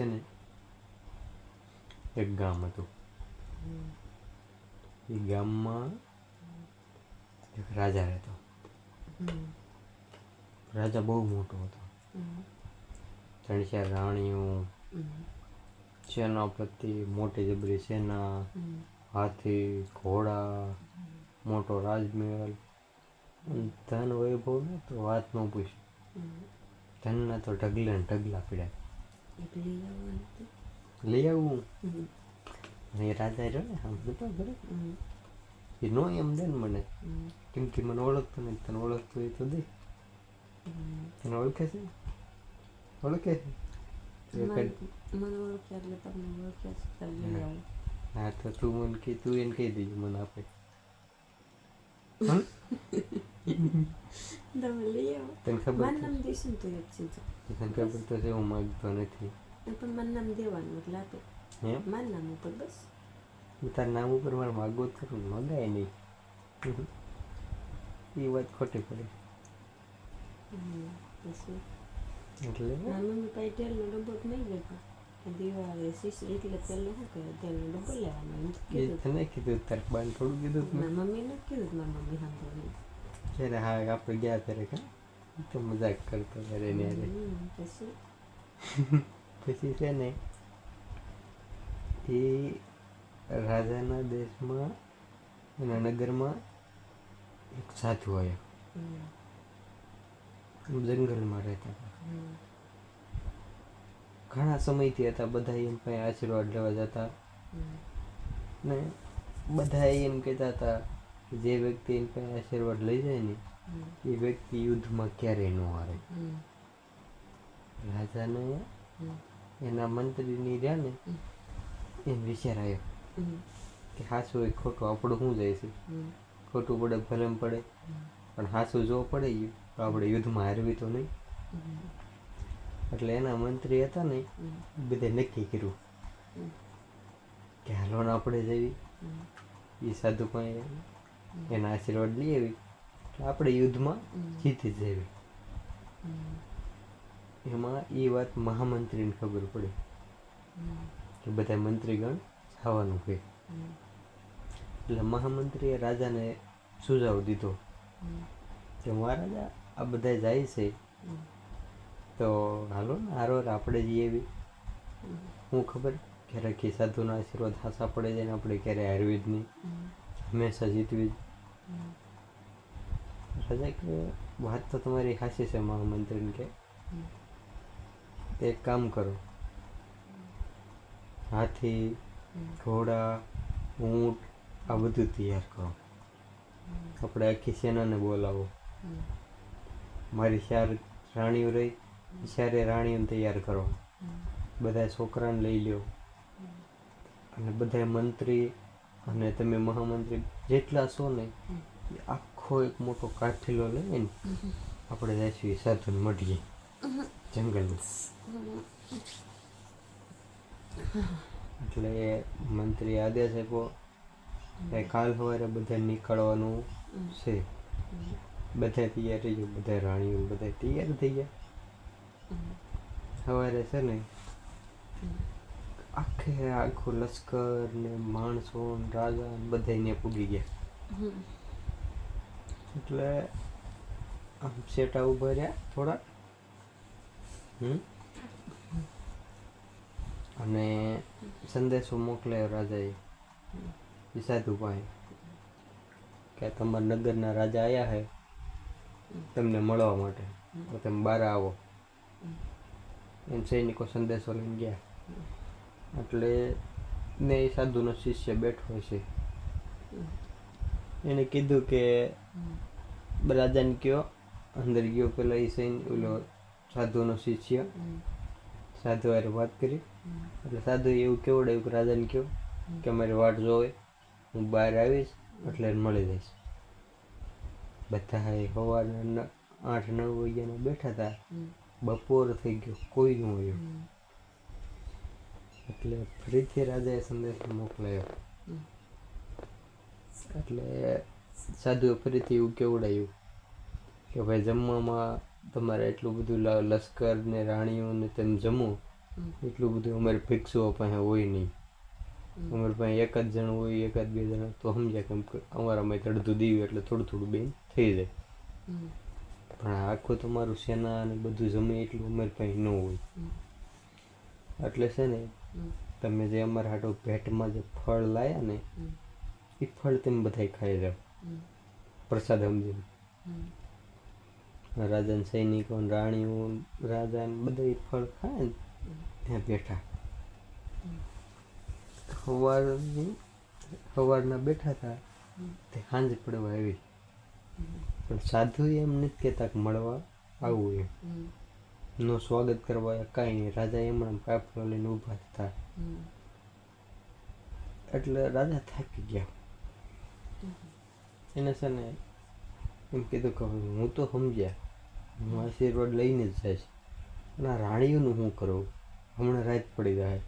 છે ને એક ગામ હતું. એ ગામમાં એક રાજા રહેતો. રાજા બહુ મોટો હતો. ત્રણ ચાર રાણીઓ સેનાપતિ મોટી જબરી સેના હાથી ઘોડા મોટો રાજમહેલ. ધન વૈભવ ને તો વાત ન પૂછ. ધનના તો ઢગલે ને ઢગલા પીડ્યા. લઈ આવું એ રાજા રહ્યો ને આમ તો બરાબર એ નો એમ દે ને મને કેમ કે મને ઓળખતો નહીં તને ઓળખતો હોય તો દે તને ઓળખે છે ઓળખે છે મને ઓળખ્યા એટલે તમને ઓળખ્યા છે હા તો તું મને કે તું એને કહી દેજે મને આપણે? તમે લઈ આવો તને ખબર મારું નામ દેશું તો એક છે તને ખબર તો છે હું માગતો નથી પણ મારું નામ દેવાનું એટલે આપે એમ મારું નામ ઉપર બસ હું તારા નામ ઉપર મારે માગવો જ કરું મગાય નહીં એ વાત ખોટી પડે એટલે મમ્મી પાસે તેલનો ડબ્બો જ નહીં લેતો દિવાળી શીશ એટલે પહેલો શું કહે તેલનો ડબ્બો લેવાનો તને કીધું તારે બાન થોડું કીધું મારી મમ્મીને જ કીધું મારી મમ્મી સાંભળ્યું જ્યારે હા આપણે ગયા ત્યારે કા તો મજાક કરતો ત્યારે ને. પછી પછી છે ને એ રાજાના દેશમાં એના નગરમાં એક સાધુ આવ્યો જંગલમાં રહેતા હતા ઘણા સમયથી હતા, બધા એમ પાસે આશીર્વાદ લેવા જતા. ને બધા એમ કહેતા હતા જે વ્યક્તિ એમ પાસે આશીર્વાદ લઈ જાય ને, એ વ્યક્તિ યુદ્ધમાં ક્યારેય ન હારે. રાજાને એના મંત્રીની રહ્યા ને, એમ વિચાર આવ્યો કે હાસું હોય ખોટું આપણું શું જાય છે? ખોટું પડે ભલે પડે. પણ હાસું જો પડે તો આપણે યુદ્ધમાં હારવી તો નહીં. એટલે એના મંત્રી હતા ને બધે નક્કી કર્યું. કે હાલો ને આપણે જવી એ સાધુ પાસે એના આશીર્વાદ લઈ આવી. એટલે આપણે યુદ્ધમાં જીતી જવી એમાં એ વાત મહામંત્રીને ખબર પડી. કે બધા મંત્રીગણ થવાનું કહે એટલે મહામંત્રીએ રાજાને સુઝાવ દીધો. કે મહારાજા આ બધા જાય છે. તો હાલો ને હારો આપણે જઈએ બી. હું ખબર? ક્યારેક કે સાધુના આશીર્વાદ હાસા પડે જાય ને આપણે ક્યારે આયુર્વેદની હંમેશા જીતવી જ. કે વાત તો તમારી હાસી છે મહામંત્રીને કે. એક કામ કરો. હાથી ઘોડા ઊંટ આ બધું તૈયાર કરો. આપણે આખી સેનાને બોલાવો. મારી ચાર રાણીઓ રહી. ચારે રાણીઓને તૈયાર કરો બધા છોકરાને લઈ લ્યો. અને બધા મંત્રી અને તમે મહામંત્રી જેટલા છો ને આખો એક મોટો કાઠીલો લઈને આપણે જઈશું સાધન મઢીએ જંગલમાં. એટલે મંત્રી આદેશ આપ્યો કે કાલ સવારે બધા નીકળવાનું છે. બધા તૈયાર થઈ ગયા બધા રાણીઓ બધા તૈયાર થઈ ગયા. સવારે છે ને આખે આખું લશ્કર ને માણસો ને રાજા ને બધા અહીંયા પૂગી ગયા. એટલે આમ સેટા ઊભા રહ્યા થોડા અને સંદેશો મોકલાયો રાજાએ. એ સાધુ પાસે કે તમારા નગરના રાજા આવ્યા છે તમને મળવા માટે. તો તમે બહાર આવો. એમ સૈનિકો સંદેશો લઈને ગયા. એટલે ને એ સાધુનો શિષ્ય બેઠો છે. એને કીધું કે રાજાને કયો અંદર ગયો પેલા એ સૈન ઓલો સાધુનો શિષ્ય. સાધુ હારે વાત કરી. એટલે સાધુ એવું કેવડાયું કે રાજાને કહ્યું કે મારી વાટ જોવે હું બહાર આવીશ એટલે મળી જઈશ. બધા સવારના આઠ નવ વાગ્યાના બેઠા હતા. બપોર થઈ ગયો કોઈ ન હોય એટલે ફરીથી રાજાએ સંદેશ મોકલાયો. એટલે સાધુએ ફરીથી એવું કેવડાયું કે ભાઈ જમવામાં તમારે એટલું બધું લશ્કર ને રાણીઓ ને તેમ જમો એટલું બધું અમારે ભિક્ષુઓ પાસે હોય નહીં. અમારે પાસે એક જ જણ હોય એકાદ બે જણ તો સમજ્યા કેમ કે અમારામાં અડધું દીવ એટલે થોડું થોડું બેન થઈ જાય. પણ આખું તમારું સેના અને બધું જમે એટલું અમારી પાસે ન હોય. એટલે છે ને તમે જે અમારા હાટો ભેટમાં જે ફળ લાયા ને એ ફળ તમે બધા ખાઈ જાઓ પ્રસાદ સમજીને. રાજાને સૈનિકો રાણીઓ રાજા ને બધા એ ફળ ખાય ને ત્યાં બેઠા. સવાર સવારના બેઠા હતા તે સાંજ પડવા આવી. પણ સાધુ એમ નથી કહેતા કે મળવા આવવું એમ. નો સ્વાગત કરવા કાંઈ નહીં. રાજા એમણે કાફલો લઈને ઊભા થતા એટલે રાજા થાકી ગયા. એને છે ને એમ કીધું કે હું તો સમજ્યા. હું આશીર્વાદ લઈને જ જઈશ. અને આ રાણીઓનું શું કરું? હમણાં રાત પડી જાય.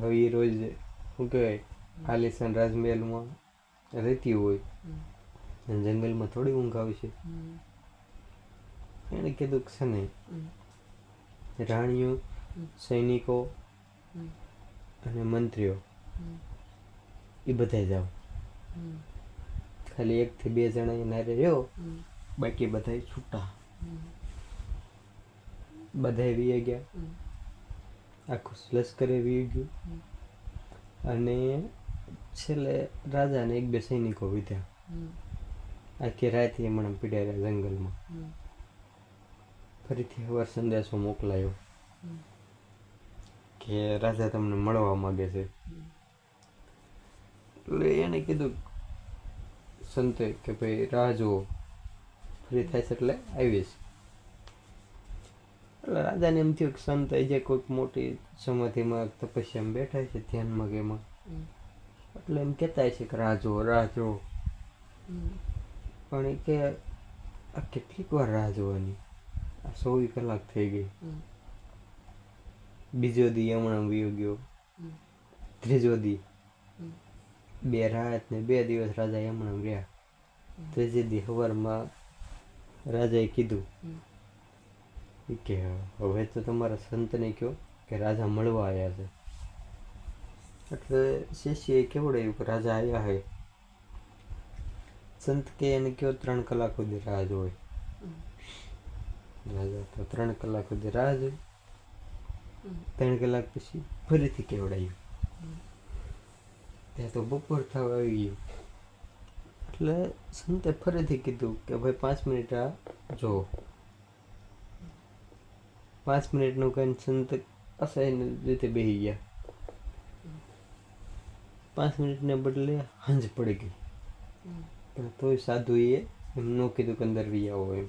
હવે એ રોજ શું કહેવાય આલિશાન રાજમહેલમાં રહેતી હોય. અને જંગલમાં થોડી ઊંઘ આવશે. એણે કીધું કે છે ને રાણીઓ સૈનિકો અને મંત્રીઓ એ બધા જાઓ. ખાલી ખાલી એકથી બે જણા એના રહ્યો બાકી બધા છૂટા. બધા વી ગયા. આખું લશ્કરે વી ગયું. અને છેલ્લે રાજાને એક બે સૈનિકો વિધ્યા. આખી રાતે એમણે પીડ્યા જંગલમાં. ફરીથી હવાર સંદેશો મોકલાયો કે રાજા તમને મળવા માંગે છે. એટલે એને કીધું સંતે કે ભાઈ રાહ જુઓ. ફ્રી થાય છે એટલે આવીશ. એટલે રાજાને એમ થયું કે સંત જે કોઈક મોટી સમાધિમાં તપસ્યામાં બેઠા છે ધ્યાનમાં કે એમાં. એટલે એમ કહેતા છે કે રાહ જુઓ રાહ જુઓ. પણ એ કે આ કેટલીક વાર રાહ જોવાની. આ સોવી કલાક થઈ ગઈ. બીજો દી હમણાં વયો ગયો. ત્રીજો દી. બે રાત ને બે દિવસ રાજા હમણાં રહ્યા ત્રીજે દી સવારમાં રાજાએ કીધું. કે હવે તો તમારા સંતને કહો કે રાજા મળવા આવ્યા છે. એટલે શિષ્યએ કેવડાયું કે રાજા આવ્યા હે? સંત કે એને કયો ત્રણ કલાક સુધી રાહ જોઈ. રાજા તો ત્રણ કલાક સુધી રાહ જોઈ. ત્રણ કલાક પછી ફરીથી કેવડાયું. ત્યાં તો બપોર થવા આવી ગયું. એટલે સંતે ફરીથી કીધું કે ભાઈ, પાંચ મિનિટ આ જો પાંચ મિનિટનું કહીને સંત અસહ્ય રીતે બેસી ગયા. પાંચ મિનિટને બદલે હાંજ પડી ગઈ. તોય સાધુએ એમ ન કીધું કે અંદર વી આવો એમ.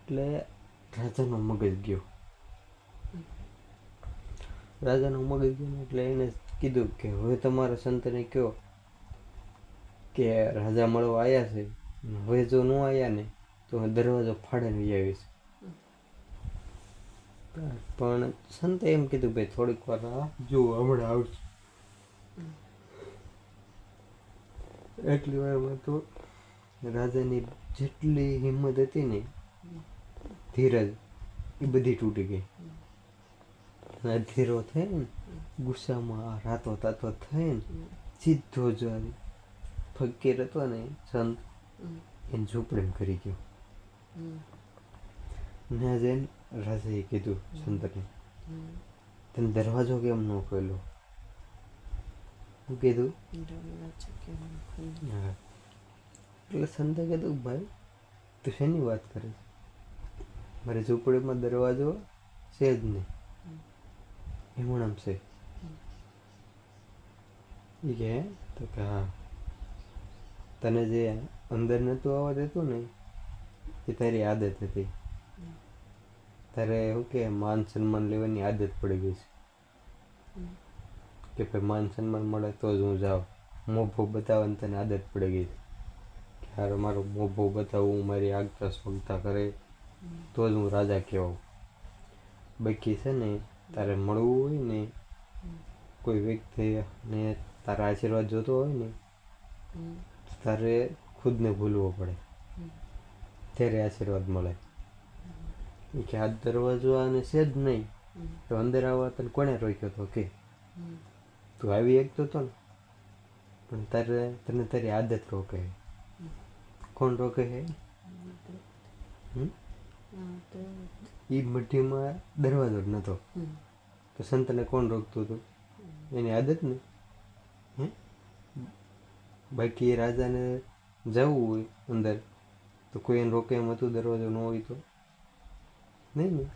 એટલે રાજાનો મગજ ગયો. રાજાનો મગજ ગયો એટલે એને કીધું કે હવે તમારા સંતને કહો કે રાજા મળવા આવ્યા છે. હવે જો ન આવ્યા ને તો દરવાજો ફાડીને વહી આવીશ પણ સંતે એમ કીધું, ભાઈ, થોડીક વાર જુઓ હમણાં આવશે એટલી વારમાં તો રાજાની જેટલી હિંમત હતી ને, ધીરજ, એ બધી તૂટી ગઈ ધીરો થઈને ગુસ્સામાં રાતો તાતો થઈને સીધો જ ફકીર હતો ને, સંત. એને ઝૂંપડીમાં કરી ગયો ને જઈને રાજાએ કીધું સંતને. તને દરવાજો કેમ ન ખોલ્યો હું કીધું? એટલે સંતે કીધું ભાઈ તું શેની વાત કરે છે? મારી ઝૂંપડીમાં દરવાજો છે જ નહીં. એમણ આમ છે. એ કે તો કે હા. તને જે અંદર નહોતું આવવા દેતું ને એ તારી આદત હતી. તારે શું કે માન સન્માન લેવાની આદત પડી ગઈ છે. કે ભાઈ માન સન્માન મળે તો જ હું જાઉં. મોભો બતાવવાની તને આદત પડી ગઈ કે હારે મારો મોભો બતાવું મારી આગતા સ્વગતા કરે, તો જ હું રાજા કહેવાઉં. બાકી છે ને, તારે મળવું હોય ને, કોઈ વ્યક્તિ ને તારા આશીર્વાદ જોતો હોય ને, તારે ખુદને ભૂલવો પડે. ત્યારે આશીર્વાદ મળે. કે આ દરવાજો આને છે જ નહીં. તો અંદર આવવા તને કોણે રોક્યો હતો કે. તું આવી એકતો હતો ને પણ તારે, તને તારી આદત રોકે. કોણ રોકે છે એ મઢીમાં દરવાજો જ નહોતો તો સંતને કોણ રોકતું હતું? એની આદત ને? હે? બાકી રાજાને જવું હોય અંદર, તો કોઈ એને રોકે એમ હતું, દરવાજો ન હોય તો? નહીં ને?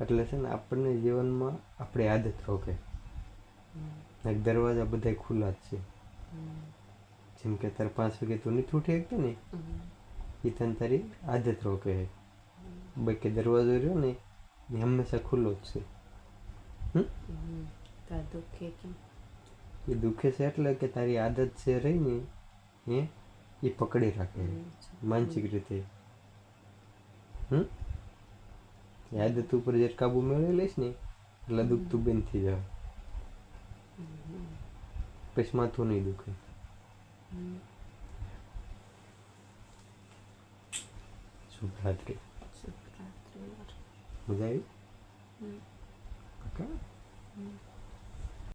એટલે છે ને, આપણને જીવનમાં આપણી આદત રોકે. દરવાજા બધા ખુલ્લા જ છે. જેમ કે તારે પાંચ વાગે તું નહીં છૂટી શકતો ને. એ તને તારી આદત રોકે છે બાકી દરવાજો રહ્યો ને એ હંમેશા ખુલ્લો જ છે. દુખે એ દુખે છે એટલે કે તારી આદત છે રહી ને એ એ પકડી રાખે. માનસિક રીતે. હમ? આદત ઉપર જે કાબુ મેળવી લઈશ ને એટલે દુખતું બંધ થઈ જાય. પછી માથું નહીં દુખે. શુભ શુભરાત્રી. શુભરાત્રિ. મજા આવી? કાકા.